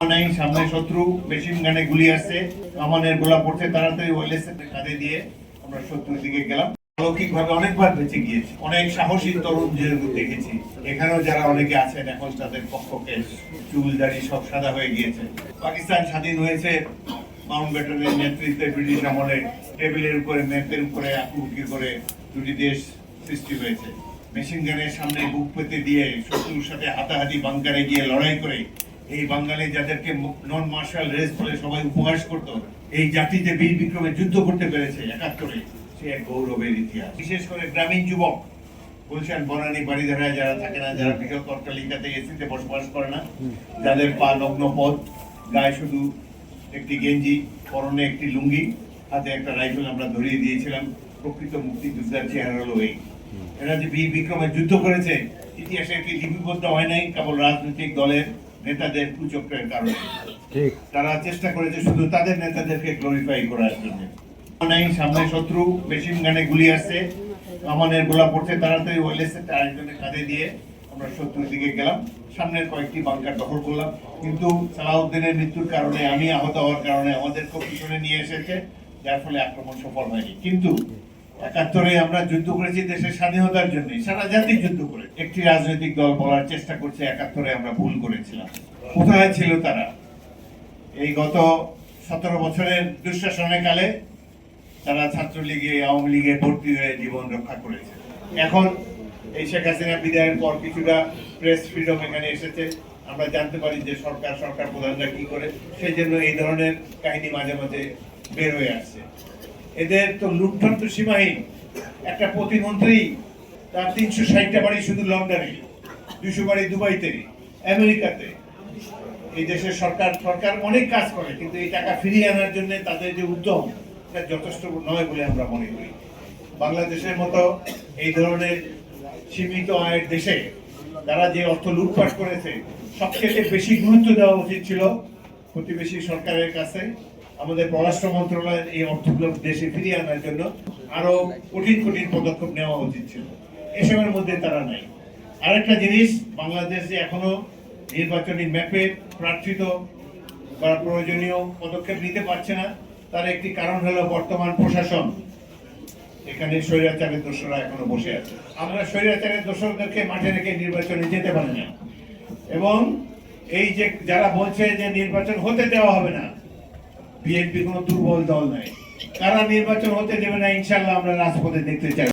নাই, সামনে শত্রু, মেশিন গানে গুলি আসছে কামানের গোলা পড়ছে, তাড়াতাড়ি কাঁধে দিয়ে আমরা শত্রুর দিকে গেলাম। অনেকবার বেঁচে অনেক সাহসী দেখেছি, এখানেও যারা অনেকে আছেন, এখন তাদের পক্ষকে চুল সব সাদা হয়ে গিয়েছে। পাকিস্তান স্বাধীন হয়েছে, মাউন্ট ব্যাটনের নেতৃত্বে ব্রিটিশ আমলে টেবিলের উপরে, ম্যাপের উপরে আঁকুকি করে দুটি দেশ সৃষ্টি হয়েছে। মেশিন গানের সামনে বুক পেতে দিয়ে শত্রুর সাথে হাতাহাতি বাঙ্কারে গিয়ে লড়াই করে এই বাঙালি যাদেরকে নন মার্শাল রেস বলে সবাই উপহাস করত এই জাতিতে বীর বিক্রমে যুদ্ধ করতে পেরেছে একাত্তরে সে এক গৌরবের ইতিহাস। বিশেষ করে গ্রামীণ যুবক বলছেন বনানী বাড়িধারায় যারা থাকে না যারা বৃহৎ অট্টালিকাতে এসিতে বসবাস করে না যাদের পা নগ্ন পথ গায়ে শুধু একটি গেঞ্জি পরনে একটি লুঙ্গি হাতে একটা রাইফেল আমরা ধরিয়ে দিয়েছিলাম প্রকৃত মুক্তিযোদ্ধার চেহারা হলো এই এরা যে বীর বিক্রমে যুদ্ধ করেছে ইতিহাসে একটি লিপিবদ্ধ হয় নাই কেবল রাজনৈতিক দলের নেতাদের কুচক্রের কারণে। তারা চেষ্টা করেছে শুধু তাদের নেতাদেরকে গ্লোরিফাই করার জন্য। নাই সামনে শত্রু মেশিন গানে গুলি আসছে। কামানের গোলা পড়ছে তাড়াতাড়ি ওয়েলেসে আরেকজনের কাঁধে দিয়ে আমরা শত্রুর দিকে গেলাম। সামনের কয়েকটি বাংকার দখল করলাম। কিন্তু সালাউদ্দিনের মৃত্যুর কারণে আমি আহত হওয়ার কারণে আমাদের খুব পিছনে নিয়ে এসেছে। যার ফলে আক্রমণ সফল হয়নি। কিন্তু একাত্তরে আমরা যুদ্ধ করেছি দেশের স্বাধীনতার জন্য সারা জাতি যুদ্ধ করে। একটি রাজনৈতিক দল বলার চেষ্টা করছে, একাত্তরে আমরা ভুল করেছিলাম। কোথায় ছিল তারা? এই গত সতেরো বছরের দুঃশাসনের কালে তারা ছাত্রলীগে, আওয়ামী লীগে ভর্তি হয়ে জীবন রক্ষা করেছে। এখন এই শেখ হাসিনা বিদায়ের পর কিছুটা প্রেস ফ্রিডম এখানে এসেছে। আমরা জানতে পারি যে সরকার সরকার প্রধানরা কি করে, সেই জন্য এই ধরনের কাহিনী মাঝে মাঝে বের হয়ে আসছে। এদের তো লুটপাট তো সীমাহীন। একটা প্রতিমন্ত্রী তার তিনশো ষাটটা বাড়ি শুধু লন্ডনে, দুশো বাড়ি দুবাইতে, আমেরিকাতে। এই দেশের সরকার সরকার অনেক কাজ করে, কিন্তু এই টাকা ফিরিয়ে আনার জন্য তাদের যে উদ্যম, এটা যথেষ্ট নয় বলে আমরা মনে করি। বাংলাদেশের মতো এই ধরনের সীমিত আয়ের দেশে তারা যে অর্থ লুটপাট করেছে, সবচেয়ে বেশি গুরুত্ব দেওয়া উচিত ছিল প্রতিবেশী সরকারের কাছে। আমাদের পররাষ্ট্র মন্ত্রণালয়ের এই অর্থগুলো দেশে ফিরিয়ে আনার জন্য আরও কঠিন কঠিন পদক্ষেপ নেওয়া উচিত ছিল। এসবের মধ্যে তারা নাই। আরেকটা জিনিস, বাংলাদেশ যে এখনও নির্বাচনী ম্যাপে প্রার্থিত বা প্রয়োজনীয় পদক্ষেপ নিতে পারছে না। তার একটি কারণ হলো বর্তমান প্রশাসন। এখানে স্বৈরাচারের দোষরা এখনও বসে আছে। আমরা স্বৈরাচারের দোষরদেরকে মাঠে রেখে নির্বাচনে যেতে পারি না। এবং এই যে, যারা বলছে যে নির্বাচন হতে দেওয়া হবে না বিএনপি কোনো দুর্বল দল নাই। কারা নির্বাচন হতে দেবে না, ইনশাল্লাহ আমরা রাজপথে দেখতে চাই।